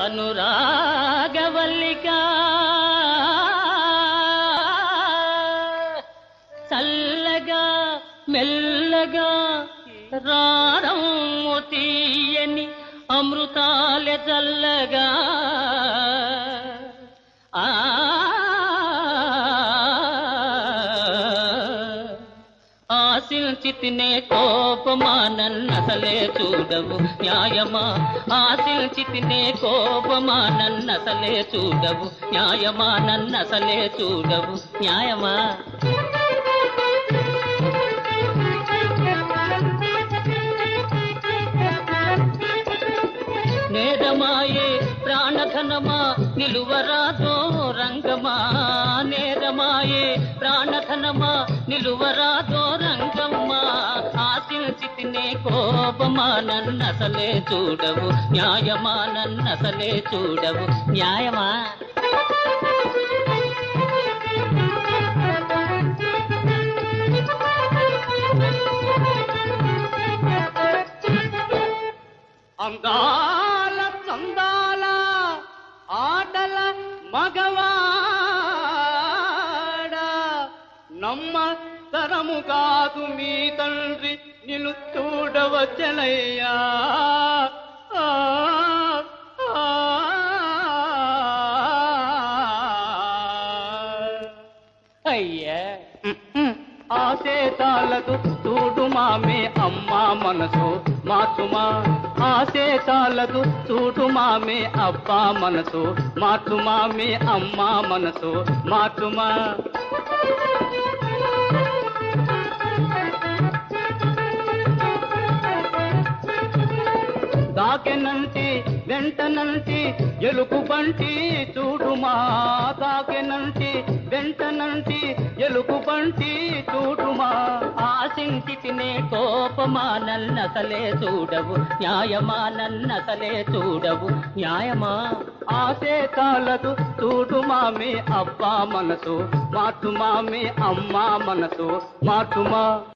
అనురాగవల్లిక. చల్లగా మెల్లగా రారమ్ము తీయని అమృతాల చల్లగా ఆశించితినే కోపమా నన్నసలే చూడవు న్యాయమా? ఆశించితినే కోపమా నన్నసలే చూడవు న్యాయమా? నన్నసలే చూడవు న్యాయమా? నేరమాయే ప్రాణధనమా? నిలువరాదో రంగమా? నేరమాయే ప్రాణధనమా? నిలువరాదో రంగమ్మా ఆశించితినే కోపమా నన్నసలే చూడవు. న్యాయమా నన్నసలే చూడవు. న్యాయమా? అందాల చందాల ఆటల మగవా నమ్మ తరము కాదు మీ తండ్రి నిన్ను చూడవచ్చనయ్యా. ఆ, ఆ, అయ్యా ఆశేతాలకు చూడు మామే అమ్మా మనసు మార్చుమా? ఆశేతాలకు చూడు మామే అబ్బా మనసు మార్చు మామే అమ్మా మనసు మార్చుమా? దాకెనంటి వెంటనంటి ఎలుగు బంటి చూడుమా దాకెనంటి వెంటనంటి ఎలుగు బంటి చూడుమా ఆశించితినే కోపమా నన్న నన్నసలే చూడవు న్యాయమా నన్న నన్నసలే చూడవు న్యాయమా ఆసే కాలదు చూడు మామే అబ్బా మనసు మాటు మామే అమ్మా మనసు మాటుమా